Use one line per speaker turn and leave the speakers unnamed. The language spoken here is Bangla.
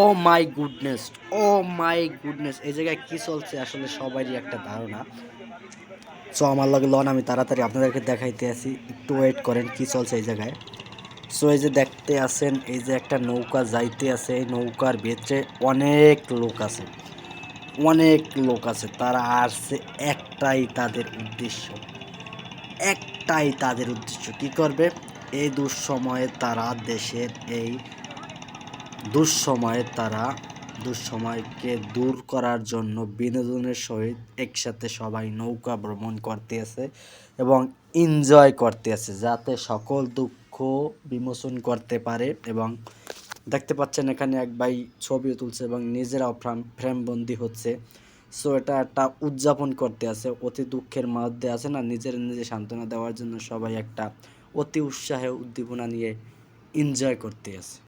O my goodness, O my goodness. এই জায়গায় কী চলছে আসলে সবারই একটা ধারণা। সো আমার লগে লন, আমি তাড়াতাড়ি আপনাদেরকে দেখাইতে আসি। একটু ওয়েট করেন, কী চলছে এই জায়গায়। সো এই যে দেখতে আছেন, এই যে একটা নৌকা যাইতে আছে, এই নৌকার ভেতরে অনেক লোক আছে। অনেক লোক আছে, তারা আসছে একটাই তাদের উদ্দেশ্য। একটাই তাদের উদ্দেশ্য, কি করবে? এই দুঃসময়ে তারা দেশের এই দুঃসময়ে তারা দুঃসময়কে দূর করার জন্য বিনোদনের সহিত একসাথে সবাই নৌকা ভ্রমণ করতে আছে এবং এনজয় করতে আছে যাতে সকল দুঃখ বিমোচন করতে পারে এবং দেখতে পাচ্ছেন এখানে এক ভাই ছবি তুলছে এবং নিজেরাও ফ্রেম ফ্রেমবন্দি হচ্ছে। সো এটা একটা উদযাপন করতে আছে, অতি দুঃখের মধ্যে আছে না, নিজের নিজে সান্ত্বনা দেওয়ার জন্য সবাই একটা অতি উৎসাহে উদ্দীপনা নিয়ে এনজয় করতে আছে।